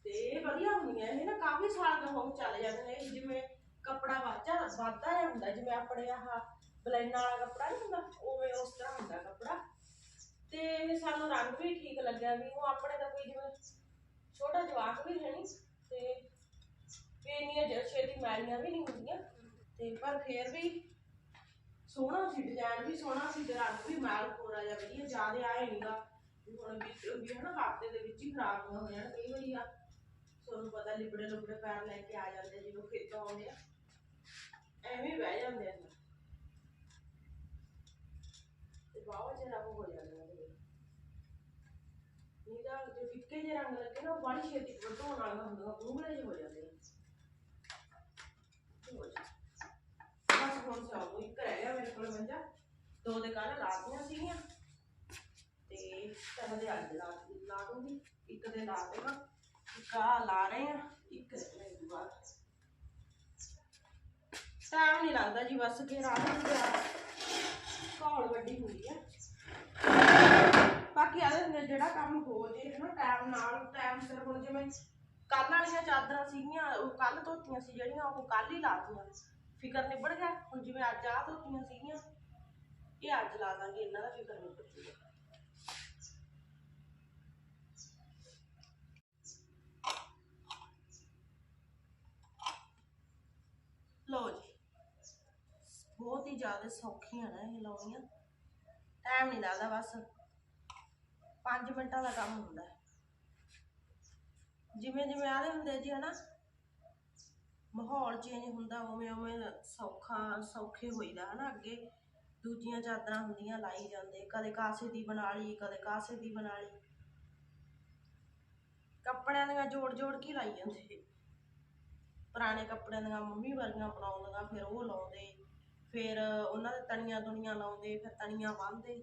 ਤੇ ਵਧੀਆ ਹੁੰਦੀਆਂ, ਇਹ ਨਾ ਕਾਫੀ ਸਾਲ ਦਾ ਹੋ ਚੱਲ ਜਾਂਦੇ ਨੇ। ਜਿਵੇਂ ਕੱਪੜਾ ਵਾਚਾ ਵਾਧਾ ਜਿਹਾ ਹੁੰਦਾ, ਜਿਵੇਂ ਆਪਣੇ ਆਹ ਬਲੈਨਾਂ ਵਾਲਾ ਕੱਪੜਾ ਨਹੀਂ ਹੁੰਦਾ, ਉਵੇਂ ਉਸ ਤਰ੍ਹਾਂ ਹੁੰਦਾ ਕੱਪੜਾ। ਤੇ ਸਾਨੂੰ ਰੰਗ ਵੀ ਠੀਕ ਲੱਗਿਆ ਵੀ, ਉਹ ਆਪਣੇ ਦਾ ਕੋਈ ਜਿਵੇਂ ਛੋਟਾ ਜਵਾਕ ਵੀ ਹੈ ਨਹੀਂ ਤੇ ਇਹ ਇੰਨੀਆਂ ਜ- ਛੇਤੀ ਮੈਲੀਆਂ ਵੀ ਨਹੀਂ ਹੁੰਦੀਆਂ। ਤੇ ਪਰ ਫੇਰ ਵੀ ਸੋਹਣਾ ਸੀ ਡਿਜ਼ਾਈਨ ਵੀ ਸੋਹਣਾ ਸੀ ਤੇ ਰੰਗ ਵੀ ਮੈਲ ਕੋਰਾ ਜਿਹਾ ਵਧੀਆ, ਜ਼ਿਆਦੇ ਆਏ ਨਹੀਂਗਾ ਵੀ ਹੁਣ ਵੀ ਵੀ ਹਨਾ ਹਫ਼ਤੇ ਦੇ ਵਿੱਚ ਹੀ ਖਰਾਬ ਹੋ ਜਾਣ ਕਈ ਵਾਰੀ ਆ ਤੁਹਾਨੂੰ ਪਤਾ ਲਿਬੜੇ ਲੁਬੜੇ ਪੈਰ ਲੈ ਕੇ ਆ ਜਾਂਦੇ ਜਦੋਂ ਖੇਤੋਂ ਆਉਂਦੇ ਆ ਐਵੇਂ ਹੀ ਬਹਿ ਜਾਂਦੇ ਆ ਅੰਦਰ। ਤੇ ਬਾਵਾ ਜਿਹੜਾ ਉਹ ਹੋ ਜਾਂਦਾ ਉਹਦੇ ਵਿੱਚ। ਨਹੀਂ ਤਾਂ ਜੇ ਫਿੱਕੇ ਜਿਹੇ ਰੰਗ ਲੱਗੇ ਨਾ, ਉਹ ਬੜੀ ਛੇਤੀ ਵਧਾਉਣ ਵਾਲਾ ਹੁੰਦਾ ਉਂਗਲੇ ਜਿਹੇ ਹੋ ਜਾਂਦੇ ਆ ਹੋ ਜਾਂਦਾ ਬਸ ਹੁਣ ਸਭ ਇੱਕ ਰਹਿ ਗਿਆ ਮੇਰੇ ਕੋਲ ਮੰਜਾ ਦੋ ਦੇ ਕੱਲ ਲਾਤੀਆਂ ਸੀਗੀਆਂ ਤੇ ਤਿੰਨ ਦੇ ਅੱਜ ਲਾ ਲਾ ਦੂੰਗੀ ਇੱਕ ਦੇ ਲਾ ਦੇਵਾਂ ਇੱਕ ਲਾ ਰਹੇ ਆ ਇੱਕ ਰਹਿ ਬਾਅਦ। ਟਾਈਮ ਨਹੀਂ ਲੱਗਦਾ ਜੀ, ਬਸ ਕਿ ਰਾਤ ਨੂੰ ਘੌਲ ਵੱਡੀ ਹੁੰਦੀ ਹੈ ਬਾਕੀ ਆਦੇ ਜਿਹੜਾ ਕੰਮ ਹੋ ਜੇ ਨਾ ਟਾਈਮ ਨਾਲ ਟਾਈਮ ਸਿਰ ਹੁਣ ਜਿਵੇਂ ਕੱਲ ਵਾਲੀਆਂ ਚਾਦਰਾਂ ਸੀਗੀਆਂ, ਉਹ ਕੱਲ ਧੋਤੀਆਂ ਸੀ ਜਿਹੜੀਆਂ, ਉਹ ਕੱਲ ਹੀ ਲਾਤੀਆਂ। ਫਿਕਰ ਨਿਬੜ ਗਿਆ? ਹੁਣ ਜਿਵੇਂ ਅੱਜ ਆਹ ਧੋਤੀਆਂ ਸੀਗੀਆਂ, ਇਹ ਅੱਜ ਲਾ ਦਾਂਗੇ, ਇਹਨਾਂ ਦਾ ਫਿਕਰ ਨਿਬੜ ਜੂਗਾ ਲਓ ਜੀ ਬਹੁਤ ਸੌਖੀਆਂ ਨੇ ਇਹ ਲਾਉਣੀਆਂ। ਟਾਈਮ ਨਹੀਂ ਲੱਗਦਾ ਬਸ। 5 ਮਿੰਟਾਂ ਦਾ ਕੰਮ ਹੁੰਦਾ। ਜਿਵੇਂ ਜਿਵੇਂ ਆਦੇ ਹੁੰਦੇ ਜੀ ਹਨਾ, ਮਾਹੌਲ ਚੇਂਜ ਹੁੰਦਾ, ਉਵੇਂ ਉਵੇਂ ਸੌਖਾ, ਸੌਖੇ ਹੋਈਦਾ ਹਨਾ ਅੱਗੇ। ਦੂਜੀਆਂ ਚਾਦਰਾਂ ਹੁੰਦੀਆਂ, ਲਾਈ ਜਾਂਦੇ। ਕਦੇ ਕਾਸੇ ਦੀ ਬਣਾ ਲਈ, ਕਦੇ ਕਾਸੇ ਦੀ ਬਣਾ ਲਈ। ਕੱਪੜਿਆਂ ਦੀਆਂ ਜੋੜ ਜੋੜ ਕੇ ਲਾਈ ਜਾਂਦੇ। ਪੁਰਾਣੇ ਕੱਪੜਿਆਂ ਦੀਆਂ ਮੰਮੀ ਵਰਗੀਆਂ ਬਣਾਉਂਦੀਆਂ ਫਿਰ ਉਹ ਲਾਉਂਦੇ। ਫਿਰ ਉਹਨਾਂ ਦੇ ਤਣੀਆਂ ਦੁਨੀਆਂ ਲਾਉਂਦੇ, ਫਿਰ ਤਣੀਆਂ ਬੰਨ੍ਹਦੇ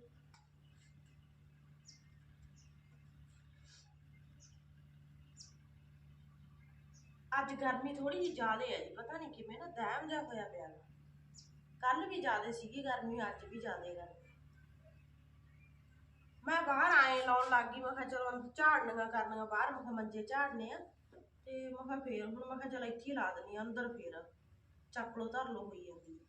ਅੱਜ ਗਰਮੀ ਥੋੜੀ ਜਿਹੀ ਜ਼ਿਆਦਾ ਹੈ ਜੀ, ਪਤਾ ਨਹੀਂ ਕਿਵੇਂ ਨਾ ਦਹਿਮ ਜਿਹਾ ਹੋਇਆ ਪਿਆ ਕੱਲ ਵੀ ਜ਼ਿਆਦਾ ਸੀਗੀ ਗਰਮੀ, ਅੱਜ ਵੀ ਜ਼ਿਆਦੇ ਗਰਮੀ ਮੈਂ ਬਾਹਰ ਆਏ ਲਾਉਣ ਲੱਗ ਗਈ, ਮੈਂ ਕਿਹਾ ਚਲੋ ਅੰਦਰ ਝਾੜਨੀਆਂ ਕਰਨੀਆਂ, ਬਾਹਰ ਮੈਂ ਕਿਹਾ ਮੰਜੇ ਝਾੜਨੇ ਆ। ਤੇ ਮੈਂ ਕਿਹਾ ਫੇਰ ਹੁਣ ਮੈਂ ਕਿਹਾ ਚਲ ਇੱਥੇ ਹੀ ਲਾ ਦਿੰਦੀ ਆ, ਅੰਦਰ ਫੇਰ ਚੱਕ ਲੋ ਧਰ ਲੋ ਹੋਈ ਜਾਂਦੀ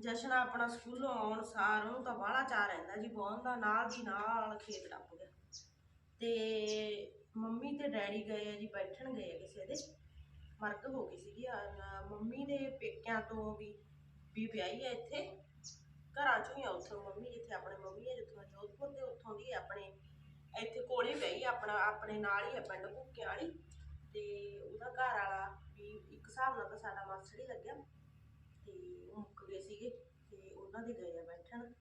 ਜਸ਼ਨ ਆਪਣਾ ਸਕੂਲੋਂ ਆਉਣ ਸਾਰ ਉਹਨੂੰ ਤਾਂ ਬਾਹਲਾ ਚਾਹ ਰਹਿੰਦਾ ਜੀ ਬਹੁਤ ਦਾ ਨਾਲ ਦੀ ਨਾਲ ਖੇਤ ਟੱਪ ਗਿਆ। ਤੇ ਮੰਮੀ ਤੇ ਡੈਡੀ ਗਏ ਆ ਜੀ, ਬੈਠਣ ਗਏ ਆ ਕਿਸੇ ਦੇ ਮਰਗ ਹੋ ਗਈ ਸੀਗੀ। ਮੰਮੀ ਦੇ ਪੇਕਿਆਂ ਤੋਂ ਵੀ ਵੀ ਵਿਆਹੀ ਆ ਇੱਥੇ, ਘਰਾਂ ਚੋਂ ਹੀ ਆ ਉੱਥੋਂ ਮੰਮੀ, ਜਿੱਥੇ ਆਪਣੇ ਮੰਮੀ ਆ, ਜਿੱਥੋਂ ਜੋਧਪੁਰ ਦੇ ਉੱਥੋਂ ਦੀ ਆਪਣੇ, ਇੱਥੇ ਕੋਲੇ ਵਿਆਹੀ ਆਪਣਾ, ਆਪਣੇ ਨਾਲ ਹੀ ਆ ਪਿੰਡ ਭੁੱਕਿਆਂ ਵਾਲੀ। ਤੇ ਉਹਦਾ ਘਰ ਵਾਲਾ ਵੀ ਇੱਕ ਹਿਸਾਬ ਨਾਲ ਤਾਂ ਸਾਡਾ ਮਾਸੜ ਹੀ ਲੱਗਿਆ। ਉਹ ਗਏ ਸੀਗੇ ਤੇ ਉਹਨਾਂ ਦੇ ਗਏ ਆ ਬੈਠਣ।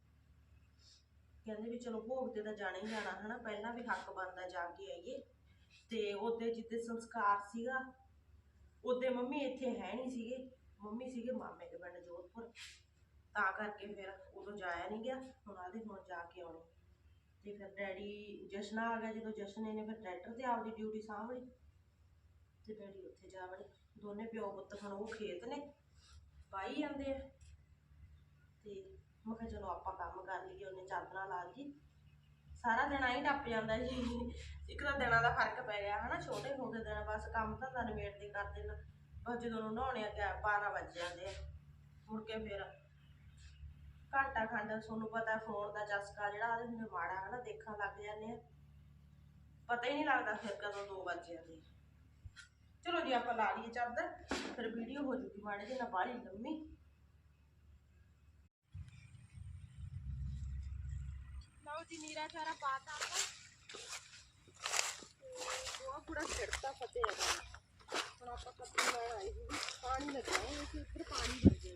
ਕਹਿੰਦੇ ਵੀ ਚਲੋ ਭੋਗ ਤੇ ਤਾਂ ਜਾਣਾ ਹੀ ਜਾਣਾ, ਹਨਾ? ਪਹਿਲਾਂ ਵੀ ਹੱਕ ਬਣਦਾ ਜਾ ਕੇ ਆਈਏ। ਤੇ ਉਹਦੇ ਜਿੱਦੇ ਸੰਸਕਾਰ ਸੀਗਾ, ਉਹਦੇ ਮੰਮੀ ਇੱਥੇ ਹੈ ਨਹੀਂ ਸੀਗੇ। ਮੰਮੀ ਸੀਗੇ ਮਾਮੇ ਦੇ ਪਿੰਡ ਜੋਧਪੁਰ। ਤਾਂ ਕਰਕੇ ਫਿਰ ਉਦੋਂ ਜਾਇਆ ਨਹੀਂ ਗਿਆ। ਹੁਣ ਆਦੇ ਹੁਣ ਜਾ ਕੇ ਆਉਣੇ। ਤੇ ਫਿਰ ਡੈਡੀ ਜਸ਼ਨ ਆ ਗਿਆ, ਜਦੋਂ ਜਸ਼ਨ ਨੇ ਫਿਰ ਟਰੈਕਟਰ ਤੇ ਆਪਦੀ ਡਿਊਟੀ ਸਾਂਭ ਲਈ ਤੇ ਡੈਡੀ ਉੱਥੇ ਜਾ ਵੜੇ। ਦੋਨੇ ਪਿਓ ਪੁੱਤ ਹੁਣ ਉਹ ਖੇਤ ਨੇ। ਪਾਈ ਜਾਂਦੇ ਆ। ਤੇ ਮੈਂ ਕਿਹਾ ਚਲੋ ਆਪਾਂ ਕੰਮ ਕਰ ਲਈਏ, ਉਹਨੇ ਚਾਦਰਾਂ ਲਾ ਲਈ ਸਾਰਾ ਦਿਨ ਆਈ ਟੱਪ ਜਾਂਦਾ ਜੀ। ਇੱਕ ਤਾਂ ਦਿਨਾਂ ਦਾ ਫ਼ਰਕ ਪੈ ਗਿਆ ਹਨਾ, ਛੋਟੇ ਹੋ ਗਏ ਦਿਨ ਬਸ ਕੰਮ ਤਾਂ ਨਿਬੇੜਦੇ ਕਰਦੇ ਨਾ ਬਸ ਜਦੋਂ ਨੂੰ ਨਹਾਉਣੇ ਆ 12 ਵੱਜ ਜਾਂਦੇ ਆ। ਮੁੜ ਕੇ ਫਿਰ ਘੰਟਾ ਖੰਡ ਤੁਹਾਨੂੰ ਪਤਾ ਫੋਨ ਦਾ ਚਸਕਾ ਜਿਹੜਾ ਉਹਦੇ ਹੁੰਦੇ ਮਾੜਾ ਹਨਾ, ਦੇਖਣ ਲੱਗ ਜਾਂਦੇ ਆ। ਪਤਾ ਹੀ ਨਹੀਂ ਲੱਗਦਾ ਫਿਰ ਕਦੋਂ 2 ਵੱਜ ਜਾਂਦੇ ਚਲੋ ਜੀ, ਆਪਾਂ ਲਾ ਲਈਏ ਚਾਦਰ, ਫਿਰ ਵੀਡੀਓ ਹੋ ਜੂਗੀ ਮਾੜੇ ਜਿਹੀ ਨਾ ਬਾਹਲੀ ਲੰਮੀ। ਲਓ ਜੀ ਨੀਰਾ ਚਾਰਾ ਪਾਤਾ ਆਪਾਂ ਤੇ ਉਹ ਪੂਰਾ ਛਿੜਤਾ ਫਤੇ ਆ ਹੁਣ ਆਪਾਂ ਕੱਪੜੇ ਲੈਣ ਆਏ ਸੀ ਪਾਣੀ ਲੱਗਿਆ ਹੋਇਆ ਸੀ ਉੱਧਰ ਪਾਣੀ ਲੱਗਿਆ ਸੀ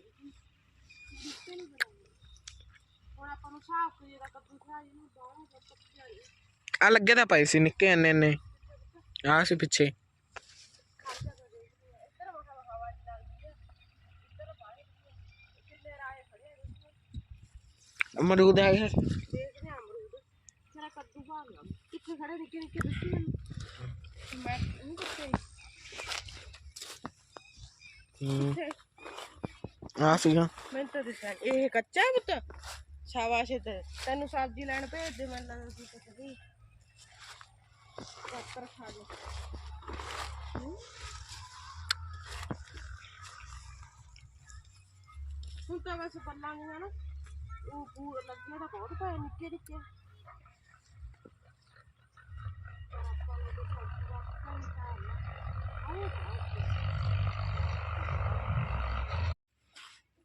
ਹੁਣ ਆਪਾਂ ਨੂੰ ਹਿਸਾਬ ਆ ਲੱਗੇ ਤਾਂ ਪਏ ਸੀ ਨਿੱਕੇ ਇੰਨੇ ਇੰਨੇ ਆ ਸੀ ਪਿੱਛੇ ਅਮਰੂਦ ਹੈਗੇ ਦੇਖਦੇ ਆ ਅਮਰੂਦ ਤੇਰਾ ਕੱਦੂ ਭਾਲਣਾ ਕਿੱਥੇ ਖੜੇ ਨਿੱਕੇ ਨਿੱਕੇ ਦੱਸੀ ਮੈਨੂੰ ਮੈਂ ਨਹੀਂ ਕਿੱਥੇ ਆ ਸੀਗਾ। ਮੈਨੂੰ ਤਾਂ ਦਿਸਿਆ ਨੀ। ਇਹ ਕੱਚਾ ਹੈ ਪੁੱਤ? ਸ਼ਾਬਾਸ਼ ਤੇ। ਤੈਨੂੰ ਸਬਜ਼ੀ ਲੈਣ ਭੇਜ ਦੇ ਮੈਨੂੰ ਲੱਗਦਾ ਤੂੰ ਕਿੱਥੇ ਚੱਕਰ ਖਾ ਲੈ ਹੂੰ? ਹੁਣ ਤਾਂ ਬਸ ਪੱਲਾਂ ਨੂੰ ਨਾ। ਉਹ ਪੂਰ ਲੱਗੇ ਤਾਂ ਬਹੁਤ ਪਏ ਨਿੱਕੇ ਨਿੱਕੇ ਪਰ ਆਪਾਂ ਨੂੰ ਤਾਂ ਸਬਜ਼ੀ ਦਾ ਪਤਾ ਨਹੀਂ ਤਾਂ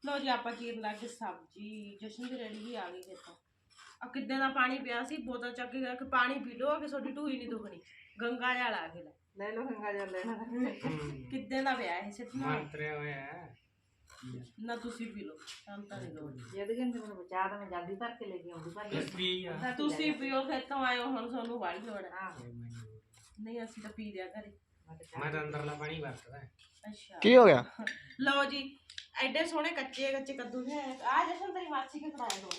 ਲੋ ਜੀ ਆਪਾਂ ਚੀਰਨ ਲੱਗ ਸਬਜ਼ੀ ਜਸ਼ਨ ਦੀ ਰੈਡੀ ਵੀ ਆ ਗਈ ਦੇਖੋ। ਆ ਕਿੱਦਾਂ ਦਾ ਪਾਣੀ ਪਿਆ ਸੀ ਬੋਤਲ ਚੱਕ ਕੇ ਕਿ ਪਾਣੀ ਪੀ ਲਓ ਕਿ ਤੁਹਾਡੀ ਢੂਈ ਨਹੀਂ ਦੁਖਣੀ। ਗੰਗਾ ਜਲ ਆ ਕੇ ਲੈ। ਲੈ ਲੋ ਹੰਗਾ ਜਾ ਲੈਣਾ ਕਿੱਦਾਂ ਦਾ ਪਿਆ ਇਹ ਸਿੱਟਣਾ ਮੰਤਰਿਆ ਹੋਇਆ ਹੈ। ਨਾ ਤੁਸੀਂ ਪੀ ਲਓ ਸਾਨੂੰ ਤਾਂ ਨਹੀਂ ਲੋੜ ਜਦ ਕਿ ਮੈਨੂੰ ਬਚਾ ਤਾਂ ਮੈਂ ਜਲਦੀ ਭਰ ਕੇ ਲੈ ਕੇ ਆਉਂਦੀ ਪਰ ਤੁਸੀਂ ਪੀਓ ਫਿਰ ਤੋਂ ਆਇਓ ਹੁਣ ਤੁਹਾਨੂੰ ਵਾਲੀ ਲੋੜ ਨਹੀਂ ਅਸੀਂ ਤਾਂ ਪੀ ਲਿਆ ਘਰੇ। ਮੈਂ ਤਾਂ ਅੰਦਰਲਾ ਪਾਣੀ ਵਰਤਦਾ। ਅੱਛਾ। ਕੀ ਹੋ ਗਿਆ? ਲਓ ਜੀ ਐਡੇ ਸੋਹਣੇ ਕੱਚੇ ਕੱਚੇ ਕੱਦੂ ਨੇ। ਆ ਜਸ਼ਨ ਤੇਰੀ ਮਾਸੀ ਕੇ ਖੜਾਇਆ ਦੋ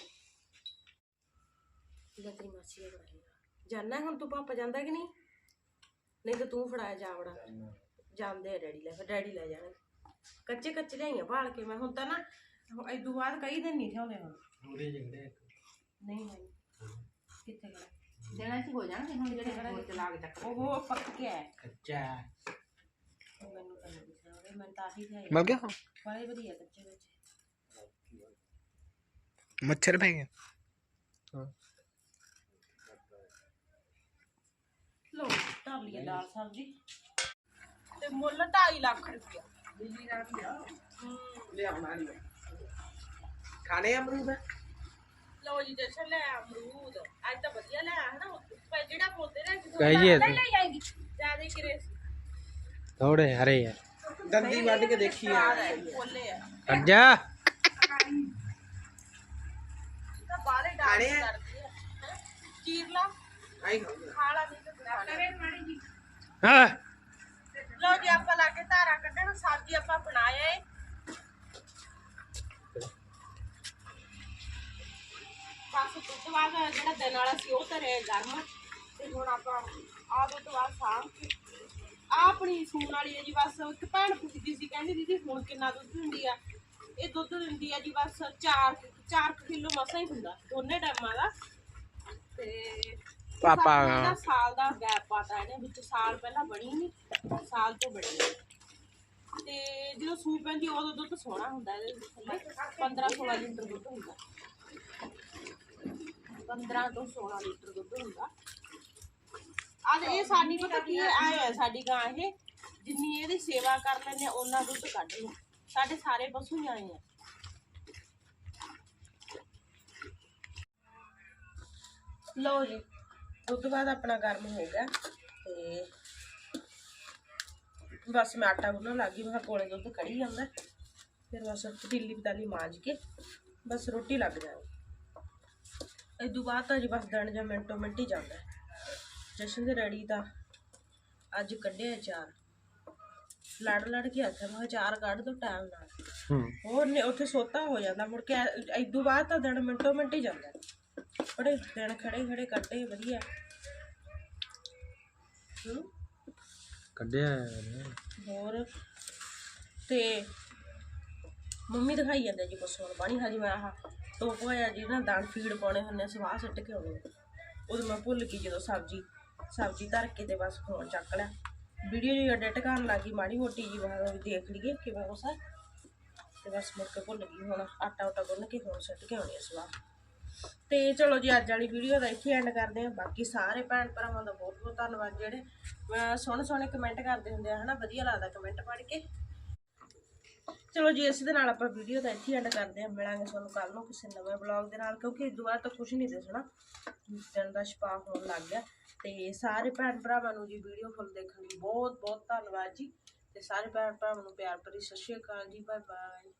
ਲੈ ਤੇਰੀ ਮਾਸੀ ਕੇ ਖੜਾਇਆ ਜਾਨਾ ਹੁਣ ਤੂੰ ਪਾਪਾ ਜਾਂਦਾ ਕਿ ਨਹੀਂ? ਨਹੀਂ ਤਾਂ ਤੂੰ ਫੜਾਇਆ ਜਾਵੜਾ। ਜਾਂਦੇ ਆ ਡੈਡੀ ਲੈ ਫਿਰ ਡੈਡੀ ਲੈ ਜਾਣਗੇ। ਕੱਚੇ ਕੱਚੇ ਲਿਆਈਆਂ ਭਾਲ ਕੇ। ਮੈਂ ਹੁਣ ਤਾਂ ਨਾ ਇਦੋਂ ਬਾਅਦ ਕਈ ਦਿਨ ਨਹੀਂ ਥਿਆਉਂਦੇ ਹੁਣ। ਨਹੀਂ ਨਹੀਂ। ਕਿੱਥੇ ਗਏ? ਦੇਣਾ ਸੀ ਹੋ ਜਾਣਗੇ ਹੁਣ ਜਿਹੜੇ ਹੋਰ ਚਲਾ ਕੇ ਚੱਕ ਉਹ ਪੱਕ ਗਿਆ ਹੈ। ਕੱਚਾ ਉਹ ਮੈਨੂੰ ਤਾਂ ਨਹੀਂ ਦਿਸਿਆ ਉਹਦੇ ਮੈਂ ਤਾਂ ਆਹੀ ਖਾਇਆ ਮਿਲ ਗਿਆ ਬੜੇ ਵਧੀਆ ਕੱਚੇ ਮੱਛਰ ਪੈ ਗਿਆ ਲੋ ਲਈਏ ਦਾਲ ਸਬਜ਼ੀ। ਤੇ ਮੁੱਲ 2.5 ਲੱਖ ਰੁਪਇਆ। ਲਿਆਉਣਾ ਨਹੀਂ। ਖਾਣੇ ਅਮਰੂਦ? ਲੋ ਜੀ ਜਸ਼ਨ ਲੈ ਆ ਅਮਰੂਦ। ਅੱਜ ਤਾਂ ਵਧੀਆ ਲੈ ਆ ਹਨਾ ਪਰ ਜਿਹੜਾ ਪੋਤੇ ਨੇ ਕਹੀਏ ਲੈ ਜਾਏਗੀ ਜ਼ਿਆਦਾ ਕਿਰੇ ਥੋੜੇ ਹਰੇ ਯਾਰ ਦੰਦੀ ਵੱਢ ਕੇ ਦੇਖੀ ਆ। ਪੋਲੇ ਆ। ਅੱਡ ਜਾ ਤਾਂ ਬਾਲੇ ਡਾਂਸ ਕਰਦੀ ਆ। ਹੈਂ? ਚੀਰ ਲਾ ਆਈ। ਖਾ ਲਾ ਨਹੀਂ ਤਾਂ ਖਾ ਲਾ। ਹਾਂ। ਲਓ ਜੀ ਆਪਾਂ ਲਾ ਕੇ ਧਾਰਾ ਕੱਢਣ। ਸਬਜ਼ੀ ਆਪਾਂ ਬਣਾਇਆ ਏ ਬਸ ਦੁੱਧ ਬਾਅਦ ਜਿਹੜਾ ਦਿਨ ਵਾਲਾ ਸੀ ਉਹ ਧਰਿਆ ਗਰਮ। ਤੇ ਹੁਣ ਆਪਾਂ ਆਹ ਦੁੱਧ ਬਾਅਦ ਸਾਂਭ ਕੇ ਆਹ ਆਪਣੀ ਸੂਣ ਵਾਲੀ ਹੈ ਜੀ ਬਸ ਇੱਕ ਭੈਣ ਪੁੱਛਦੀ ਸੀ ਕਹਿੰਦੀ ਦੀਦੀ ਹੁਣ ਕਿੰਨਾ ਦੁੱਧ ਦਿੰਦੀ ਆ? ਇਹ ਦੁੱਧ ਦਿੰਦੀ ਆ ਜੀ ਬਸ 4 4 ਕਿਲੋ ਮਸਾ ਹੀ ਹੁੰਦਾ ਦੋਨੇ ਟਾਈਮਾਂ ਦਾ। ਤੇ ਪਾਪਾ ਨਾ ਸਾਲ ਦਾ ਗੈਪ ਪਾਤਾ ਇਹਨੇ ਵਿੱਚ ਸਾਲ ਪਹਿਲਾਂ ਬਣੀ ਨਹੀਂ ਸਾਲ ਤੋਂ ਬਣੀ ਹੈ। ਤੇ ਜਦੋਂ ਸੂਪ ਪੈਂਦੀ ਉਦੋਂ ਦੁੱਧ ਸੋਹਣਾ ਹੁੰਦਾ ਇਹਦੇ ਵਿੱਚ ਥੱਲੇ 15 16 ਲੀਟਰ ਦੁੱਧ ਹੁੰਦਾ। 15 ਤੋਂ 16 ਲੀਟਰ ਦੁੱਧ ਹੁੰਦਾ। ਆ ਇਹ ਸਾਡੀ ਪਤਾ ਕੀ ਹੈ ਆਏ ਹੈ ਸਾਡੀ ਗਾਂ ਇਹ, ਜਿੰਨੀ ਇਹਦੀ ਸੇਵਾ ਕਰ ਲੈਂਦੇ ਆ, ਉਹਨਾਂ ਦੁੱਧ ਕੱਢ ਲਓ। ਸਾਡੇ ਸਾਰੇ ਪਸ਼ੂ ਹੀ ਆਏ ਆ। ਲਓ ਜੀ, ਦੁੱਧ ਬਾਅਦ ਆਪਣਾ ਗਰਮ ਹੋ ਗਿਆ ਤੇ ਬਸ ਮੈਂ ਆਟਾ ਗੁੰਨਣ ਲੱਗ ਗਈ, ਮੈਂ ਕਿਹਾ ਕੋਲੇ ਦੁੱਧ ਕੜੀ ਜਾਂਦਾ। ਫਿਰ ਬਸ ਪਤੀਲੀ ਪਤਾਲੀ ਮਾਂਜ ਕੇ ਬਸ ਰੋਟੀ ਲੱਗ ਜਾਣੀ ਇਦੋਂ ਬਾਅਦ ਤਾਂ ਜੀ ਬਸ ਦਿਨ ਜਾਂ ਮਿੰਟੋ ਮਿੰਟ ਹੀ ਜਾਂਦਾ। ਜਸ਼ਨ ਦੇ ਰੈਡੀ ਦਾ ਅੱਜ ਕੱਢਿਆ ਚਾਰ। ਲੜ ਲੜ ਕੇ ਆਖਿਆ ਮੈਂ ਕਿਹਾ ਚਾਰ ਕੱਢ ਦੋ ਟਾਈਮ ਨਾਲ। ਹੋਰ ਨੇ ਉੱਥੇ ਸੋਤਾ ਹੋ ਜਾਂਦਾ ਮੁੜ ਕੇ ਇਦੋਂ ਬਾਅਦ ਤਾਂ ਦਿਨ ਮਿੰਟੋ ਮਿੰਟ ਹੀ ਜਾਂਦਾ। ਬੜੇ ਦਿਨ ਖੜੇ ਖੜੇ ਕੱਟੇ ਵਧੀਆ। ਹੂੰ। ਕੱਢਿਆ ਹੋਰ ਤੇ ਮੰਮੀ ਦਿਖਾਈ ਜਾਂਦੇ ਜੀ ਕੁਛ ਪਾਣੀ ਹਾਜੀ ਮੈਂ ਆਹ ਧੁੱਪ ਹੋਇਆ ਜੀ ਨਾ ਦਾਣ ਫੀਡ ਪਾਉਣੇ ਹੁੰਦੇ ਆ, ਸਵਾਹ ਸਿੱਟ ਕੇ ਆਉਣੇ ਉਦੋਂ ਮੈਂ ਭੁੱਲ ਗਈ ਜਦੋਂ ਸਬਜ਼ੀ ਸਬਜ਼ੀ ਧਰ ਕੇ ਤੇ ਬਸ ਫੋਨ ਚੱਕ ਲਿਆ। ਵੀਡੀਓ ਜੀ ਐਡਿਟ ਕਰਨ ਲੱਗੀ ਮਾੜੀ ਮੋਟੀ ਜੀ ਬਾਹਰ ਵੀ ਦੇਖ ਲਈਏ ਕਿਵੇਂ ਕੁਛ ਤੇ ਬਸ ਮੁੜ ਕੇ ਭੁੱਲ ਗਈ ਹੁਣ ਆਟਾ ਉਟਾ ਗੁੰਨ ਕੇ ਹੁਣ ਸਿੱਟ ਕੇ ਆਉਣੀ ਆ ਸਵਾਹ। ਤੇ ਚਲੋ ਜੀ ਅੱਜ ਵਾਲੀ ਵੀਡੀਓ ਦਾ ਇੱਥੇ ਐਂਡ ਕਰਦੇ ਆ ਬਾਕੀ ਸਾਰੇ ਭੈਣ ਭਰਾਵਾਂ ਦਾ ਬਹੁਤ ਬਹੁਤ ਧੰਨਵਾਦ ਜਿਹੜੇ ਅਹ ਸੋਹਣੇ ਸੋਹਣੇ ਕਮੈਂਟ ਕਰਦੇ ਹੁੰਦੇ ਆ ਹਨਾ? ਵਧੀਆ ਲੱਗਦਾ ਕਮੈਂਟ ਪੜ੍ਹ ਕੇ। ਚਲੋ ਜੀ ਇਸ ਦੇ ਨਾਲ ਆਪਾਂ ਵੀਡੀਓ ਦਾ ਇੱਥੇ ਐਂਡ ਕਰਦੇ ਹਾਂ। ਮਿਲਾਂਗੇ ਤੁਹਾਨੂੰ ਕੱਲ ਨੂੰ ਕਿਸੇ ਨਵੇਂ ਬਲੌਗ ਦੇ ਨਾਲ, ਕਿਉਂਕਿ ਦੁਬਾਰਾ ਤਾਂ ਕੁਝ ਨਹੀਂ ਦੱਸਣਾ। ਦਿਨ ਦਾ ਛਪਾ ਹੋਣ ਲੱਗ ਗਿਆ। ਤੇ ਸਾਰੇ ਭੈਣ ਭਰਾਵਾਂ ਨੂੰ ਜੀ ਵੀਡੀਓ ਫੁੱਲ ਦੇਖਣ ਲਈ ਬਹੁਤ ਬਹੁਤ ਧੰਨਵਾਦ ਜੀ। ਤੇ ਸਾਰੇ ਭੈਣ ਭਰਾਵਾਂ ਨੂੰ ਪਿਆਰ ਭਰੀ ਸਤਿ ਸ਼੍ਰੀ ਅਕਾਲ ਜੀ ਬਾਏ ਬਾਏ